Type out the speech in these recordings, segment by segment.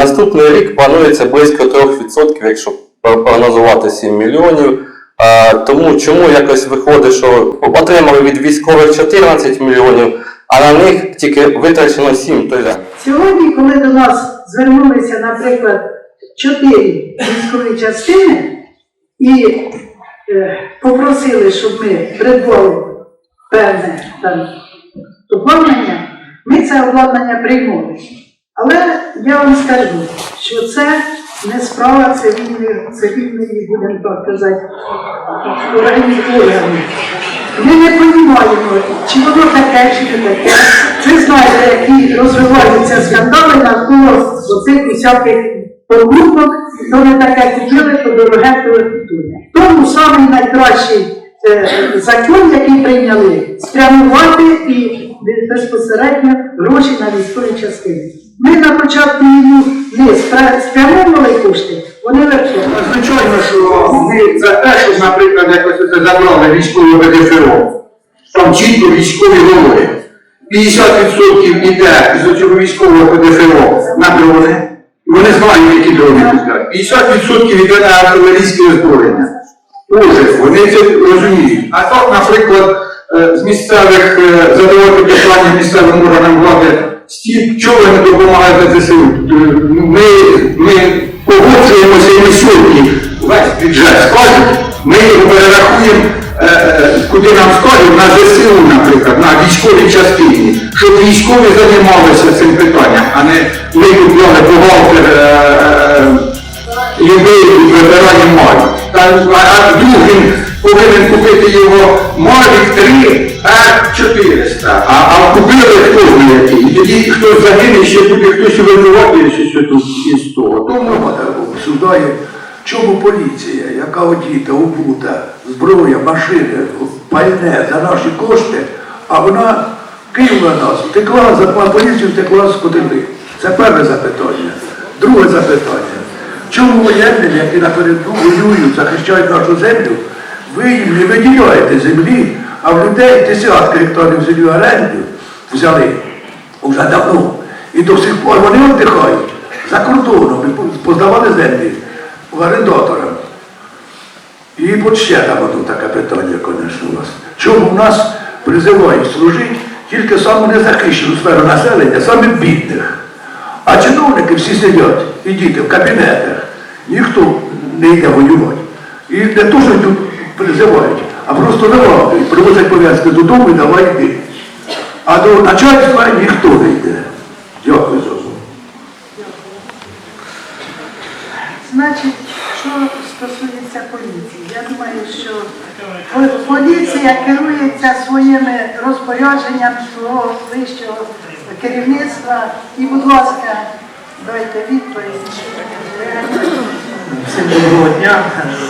Наступний рік планується близько 3%, якщо прогнозувати 7 мільйонів. Тому чому якось виходить, що отримали від військових 14 мільйонів, а на них тільки витрачено 7 той. Сьогодні, коли до нас звернулися, наприклад, чотири військові частини і е, попросили, щоб ми придбали певне там обладнання, ми це обладнання приймали. Але я вам скажу, що це не справа цивільних, цивільної, будемо так казати. Ми не розуміємо, чи воно таке, чи не таке. Ви знаєте, які розвиваються скандали навколо оцих усяких покупок, то не таке купили, то дороге, то купили. Тому самий найкращий е, закон, який прийняли, спрямувати і безпосередньо гроші на військові частини. Ми на початку не спрямовували кошти, вони вершили. Звичайно, що ми за те, щоб, наприклад, якось це забрали військове ПДФО. Там чітко військові говорять. 50% йде з цього військового ПДФО на дрони. Вони знають, які дрони пускають. 50% йде на артилерійське озброєння. Тоже, вони це розуміють. А так, наприклад, з місцевих е, задавати питання місцевим органам влади, стіль, чого ви не допомагаєте ЗСУ? Е, Ми, ми погоджуємося і сьогодні весь бюджет скажуть, ми перерахуємо, е, е, куди нам скажуть, на ЗСУ, наприклад, на військовій частині, щоб військові займалися цим питанням, а не ми купляли бухгалтер. е, е, людей ветеранів Марі. Та, а, а повинен купити його Марік 3 Р400, а, а купили хто знає який. І тоді хтось загине, ще буде хтось винуватий, що тут із того. Тому судає, чому поліція, яка одіта, обута, зброя, машини, пальне за наші кошти, а вона кинула нас, втекла, за поліцію втекла з котели. Це перше запитання. Друге запитання. Чому воєнним, які напередку воюють, захищають нашу землю, ви їм не виділяєте землі, а в людей десятки гектарів землі оренду взяли вже давно. І до сих пор вони віддихають за кордоном, і поздавали землі орендаторам. І от ще там одне таке питання, звісно, у вас. Чому в нас призивають служити тільки саму незахищену сферу населення, саме бідних. А чиновники всі сидять і в кабінетах, ніхто не йде воювати. І не то, що тут призивають, а просто навалюють, привозять пов'язки додому і давай йди. А до начальства ніхто не йде. Дякую за увагу. Значить, що стосується поліції, я думаю, що поліція керується своїми розпорядженнями свого вищого керівництва. І, будь ласка, дайте відповідь. Дня.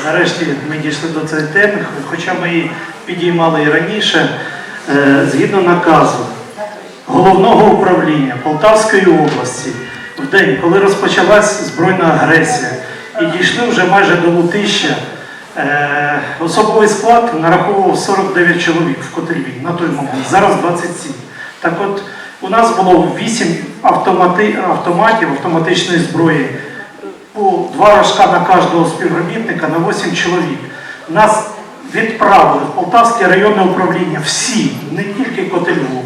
Нарешті ми дійшли до цієї теми, хоча ми її підіймали і раніше. Е, Згідно наказу головного управління Полтавської області, в день, коли розпочалась збройна агресія і дійшли вже майже до Лутища, е, особовий склад нараховував 49 чоловік в Котельві на той момент, зараз 27. Так от, у нас було 8 автомати, автоматів автоматичної зброї по два рожка на кожного співробітника на 8 чоловік. Нас відправили в Полтавське районне управління всі, не тільки Котельву.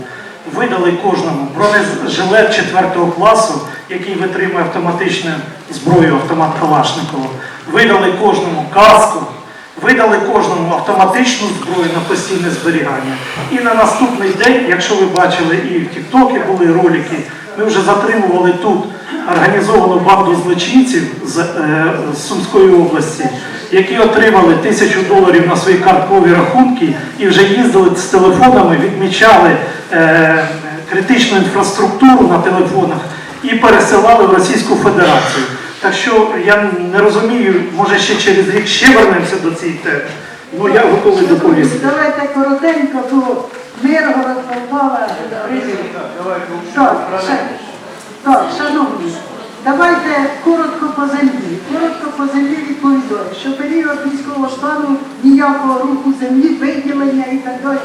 Видали кожному бронежилет 4 класу, який витримує автоматичну зброю, автомат Калашникова. Видали кожному каску, видали кожному автоматичну зброю на постійне зберігання. І на наступний день, якщо ви бачили, і в Тіктокі були ролики, ми вже затримували тут організовану банду злочинців з, е, з Сумської області, які отримали тисячу доларів на свої карткові рахунки і вже їздили з телефонами, відмічали е, критичну інфраструктуру на телефонах і пересилали в Російську Федерацію. Так що я не розумію, може ще через рік ще вернемося до цієї теми. Ну я готовий доповісти. Давайте коротенько, то Миргород, Полтава, Так, так, шановні, давайте коротко по землі. Коротко по землі відповідаю, що період військового стану ніякого руху землі, виділення і так далі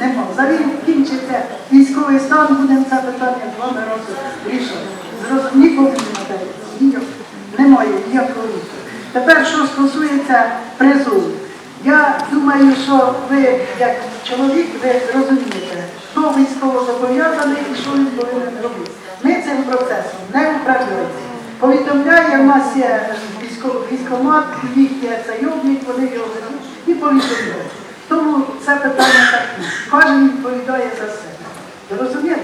нема. Зараз кінчиться військовий стан, будемо це питання з вами роз- Зрозуміло, нікому не надається. немає ніякого руху. Тепер, що стосується призову. Я думаю, що ви, як чоловік, ви розумієте, хто військово зобов'язаний і що він повинен робити. Ми цим процесом не управляємо. Повідомляє, у нас є військо- військкомат, їх є сайовник, вони його ведуть і повідомляють. Тому це питання таке. Кожен відповідає за себе. Розумієте?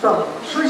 Так. Що